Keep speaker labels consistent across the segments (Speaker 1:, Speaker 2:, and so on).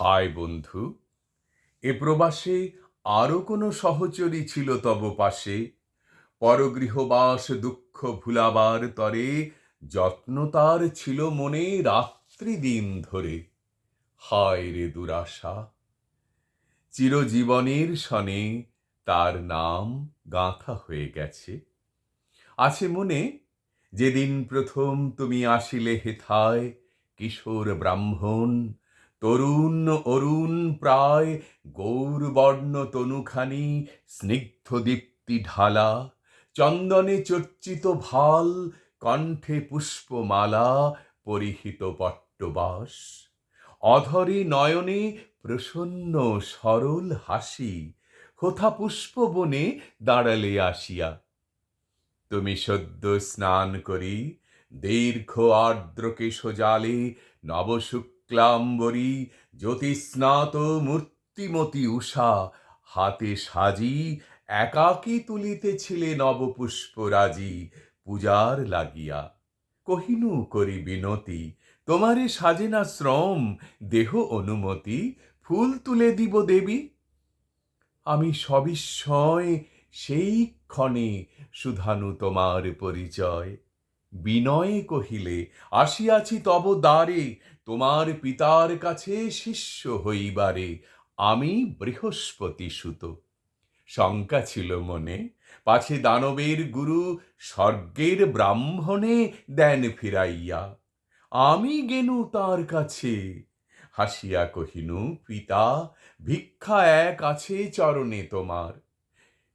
Speaker 1: হায় বন্ধু, এ প্রবাসে আরও কোনো সহচরী ছিল তব পাশে। পরগৃহবাস দুঃখ ভুলাবার তরে যত্ন তার ছিল মনে রাত্রি দিন ধরে। হায় রে দুরাশা, চিরজীবনের সনে তার নাম গাঁথা হয়ে গেছে। আছে মনে, যেদিন প্রথম তুমি আসিলে হেথায় কিশোর ব্রাহ্মণ তরুণ অরুণ প্রায় গৌরবর্ণ তনুখানি, স্নিগ্ধ দীপ্তি ঢালা, চন্দনে চর্চিত ভালো, কণ্ঠে পুষ্পমালা, পরিহিত পট্টবাস। অধরে নয়নে প্রসন্ন সরল হাসি হোথা পুষ্পবনে দাঁড়ালে আসিয়া। তুমি সদ্য স্নান করি, দীর্ঘ আর্দ্র কেশজালে নবশুক্লাম্বরী জ্যোতিস্নাত মূর্তিমতী উষা। হাতে সাজি একাকী তুলিতেছিলে নবপুষ্পরাজি। পূজার লাগিয়া কহিনু করি বিনতি, তোমারে সাজে না শ্রম, দেহ অনুমতি, ফুল তুলে দিব দেবী। আমি সবিস্ময় সেই ক্ষণে শুধানু তোমার পরিচয়। বিনয়ে কহিলে, আসিয়াছি তব দ্বারে তোমার পিতার কাছে শিষ্য হইবারে আমি বৃহস্পতি সুত। শঙ্কা ছিল মনে, পাছে দানবের গুরু স্বর্গের ব্রাহ্মণে দেন ফিরাইয়া। আমি গেনু তার কাছে, হাসিয়া কহিনু, পিতা, ভিক্ষা এক আছে চরণে তোমার।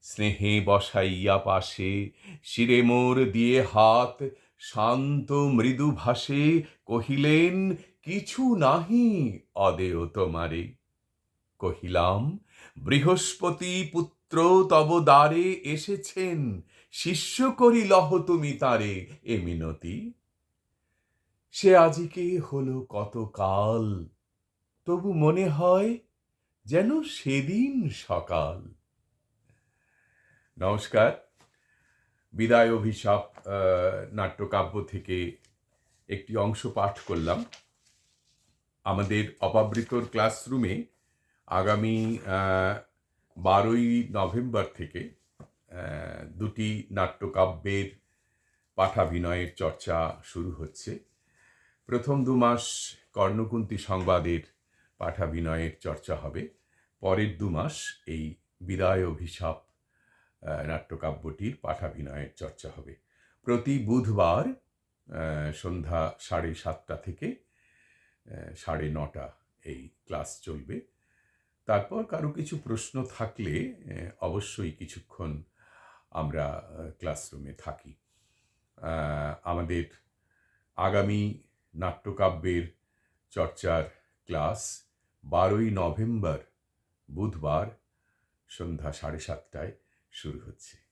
Speaker 1: স্নেহে বসাইয়া পাশে শিরে মোর দিয়ে হাত, শান্ত মৃদু ভাসে কহিলেন কিছু নাহি অদেয় তোমারে। কহিলাম, বৃহস্পতি পুত্র তব দ্বারে এসেছেন, শিষ্য করি লহ তুমি তারে এ মিনতি। সে আজিকে হলো কত কাল তবু মনে হয় যেন সেদিন সকাল। নমস্কার, বিদায় অভিশাপ নাট্যকাব্য থেকে একটি অংশ পাঠ করলাম। আমাদের অপাবৃতর ক্লাসরুমে আগামী বারোই নভেম্বর থেকে দুটি নাট্যকাব্যের পাঠাভিনয়ের চর্চা শুরু হচ্ছে। প্রথম দু মাস কর্ণকুন্তি সংবাদের পাঠাভিনয়ের চর্চা হবে। পরের দু মাস এই বিদায় অভিশাপ নাট্যকাব্যটির পাঠাভিনয়ের চর্চা হবে। প্রতি বুধবার সন্ধ্যা সাড়ে সাতটা থেকে সাড়ে নটা এই ক্লাস চলবে। তারপর কারও কিছু প্রশ্ন থাকলে অবশ্যই কিছুক্ষণ আমরা ক্লাসরুমে থাকি। আমাদের আগামী নাট্যকাব্যের চর্চার ক্লাস বারোই নভেম্বর বুধবার সন্ধ্যা সাড়ে সাতটায় শুরু হচ্ছে।